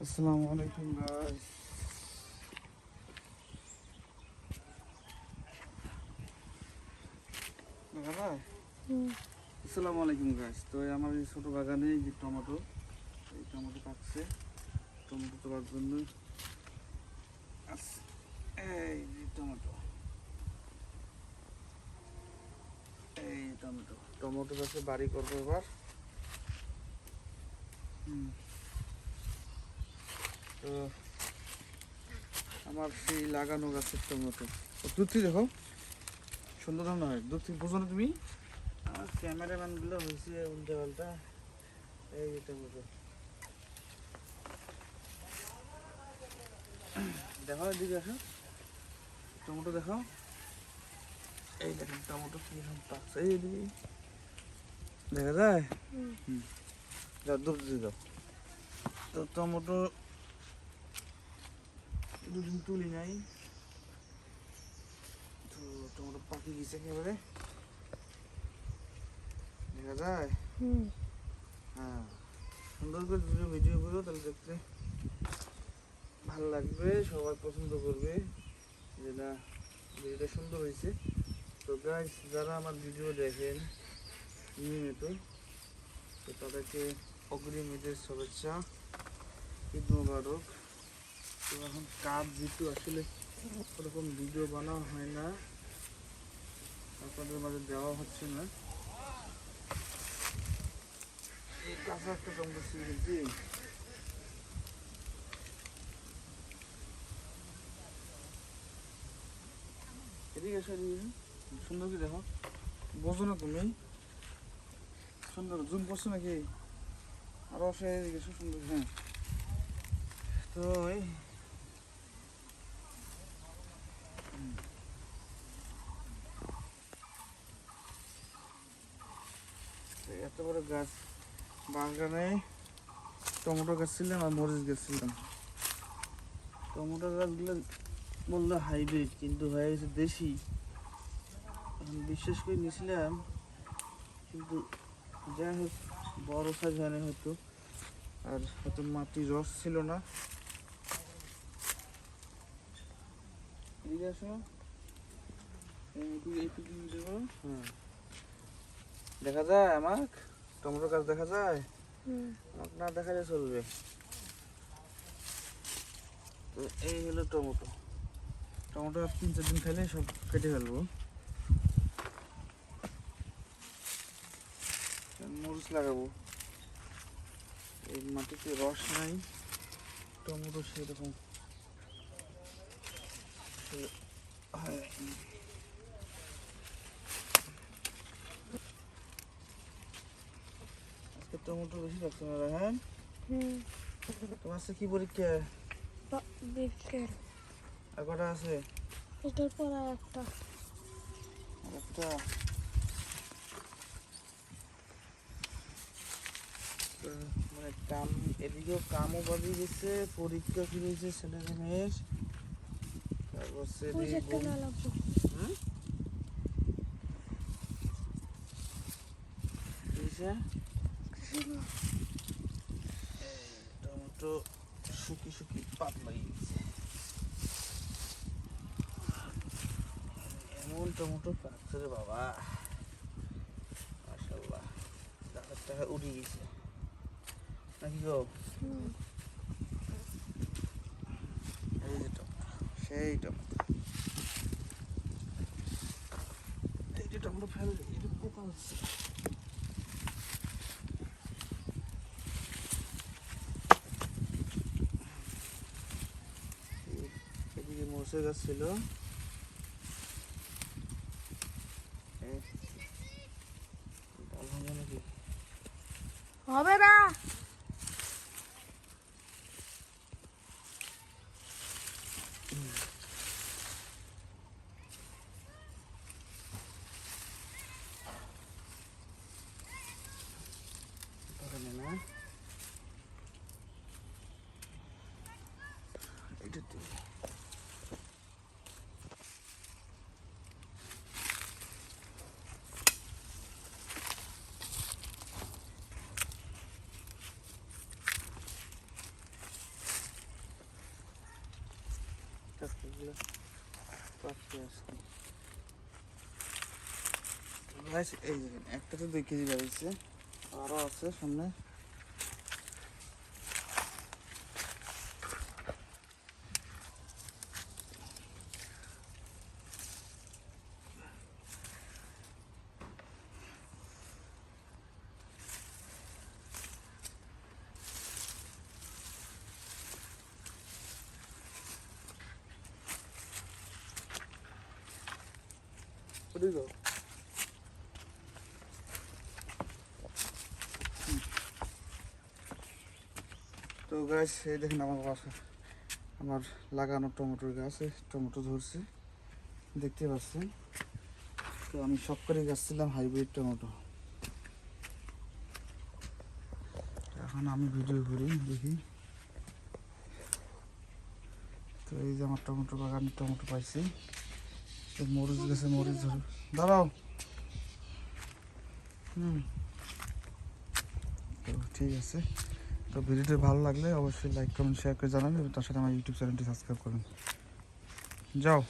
আসসালামু আলাইকুম গাইস আসসালামু আলাইকুম গাইস তো এই আমার এই ছোট বাগানে যে টমেটো এই টমেটো পাকছে টমেটো তোলার জন্য এই যে টমেটো। এই টমেটো। টমেটো গাছে বাড়ি করব এবার। হুম। তো আমার সেই লাগানো গাছের টমেটো দূর থেকে দেখো সুন্দর ধরনের হয়। দূর থেকে বোঝো না তুমি? আমার ক্যামেরাম্যানগুলো হয়েছে উল্টা পাল্টা। এই টমেটো দেখো এদিকে আসো টমেটো দেখো। এই দেখেন টমেটো কি রকম পাকছে। এই এদিকে। দেখা যায়? হুম। যাও দূর দিয়ে দাও। তো টমেটো দুদিন তুলি নাই। তো টমেটো পাকি গেছে একেবারে। দেখা যায়? হ্যাঁ। সুন্দর করে দুটো ভিডিও করো তাহলে দেখতে ভালো লাগবে সবাই পছন্দ করবে। যে না ভিডিওটা সুন্দর হয়েছে। তো গাইস যারা আমার ভিডিও দেখেন নিয়মিত তো তাদেরকে অগ্রিম ঈদের শুভেচ্ছা। ঈদ মুবারক। তো এখন কাজ যেহেতু আসলে ওরকম ভিডিও বানানো হয় না, আপনাদের মাঝে দেওয়া হচ্ছে না। কাঁচা একটা টমেটো ছিঁড়েছি এদিকে। সুন্দর কি দেখো? বোঝো না তুমি। সুন্দর জুম করছ নাকি? আরও সে এদিকে সুন্দর হ্যাঁ। তো এই হুম। তো এত বড় গাছ, বাগানে টমেটো গাছ ছিলাম আর মরিচ গাছ ছিলাম। টমেটো গাছগুলো বলল হাইব্রিড কিন্তু হয়ে গেছে দেশি। এখন বিশ্বাস করে নিয়েছিলাম, কিন্তু যাই হোক, বড় সাইজ হয়নি হয়তো, আর হয়তো মাটির রস ছিল না। এদিকে আসো। হ্যাঁ দেখা যায় আমাক? টমেটো গাছ দেখা যায়? আমাকে না দেখালে চলবে। তো এই হলো টমেটো। টমেটো আর তিন চার দিন খাইলে সব কেটে ফেলব। মরিচ লাগাবো। এই মাটিতে রস নাই। টমেটো সেরকম। আজকে টমেটো বেশি লাগছে না হ্যাঁ? তোমার আজকে কি পরীক্ষা? বিকেল আর কটা আছে? এটার পর আর একটা। একটা মানে কাম এদিকেও কামও বাজি গেছে পরীক্ষা কি হয়েছে ছেলের মেয়ের। টমেটো শুকি শুকি পাত লাগিয়ে গেছে। এমন টমেটো পাকছে রে বাবা। মাশাল্লাহ গাছের টাকা উঠে গেছে। নাকি গো এই যে টমেটো সেই টমেটো এই ফেল এই পোকা হচ্ছে। এদিকে মরসে গাছ ছিল হবে না। tutun. Çok hızlı başlıyorsun. Kaç eğilin. Ekleri dökeceğiz. Ara asır. Sonra go? তো গাছ এই দেখেন আমার বাসা। আমার লাগানো টমেটোর গাছ টমেটো ধরছে। দেখতে পাচ্ছেন? তো আমি সব করে গাছ ছিলাম হাইব্রিড টমেটো। এখন আমি ভিডিও করি, দেখি। তো এই যে আমার টমেটো বাগানে টমেটো পাইছি। মরিচ গেছে, মরিচ ধরে। দাঁড়াও। হুম। তো ঠিক আছে। তো ভিডিওটি ভালো লাগলে অবশ্যই লাইক কমেন্ট শেয়ার করে জানাবেন। এবং তার সাথে আমার ইউটিউব চ্যানেলটি সাবস্ক্রাইব করুন। যাও।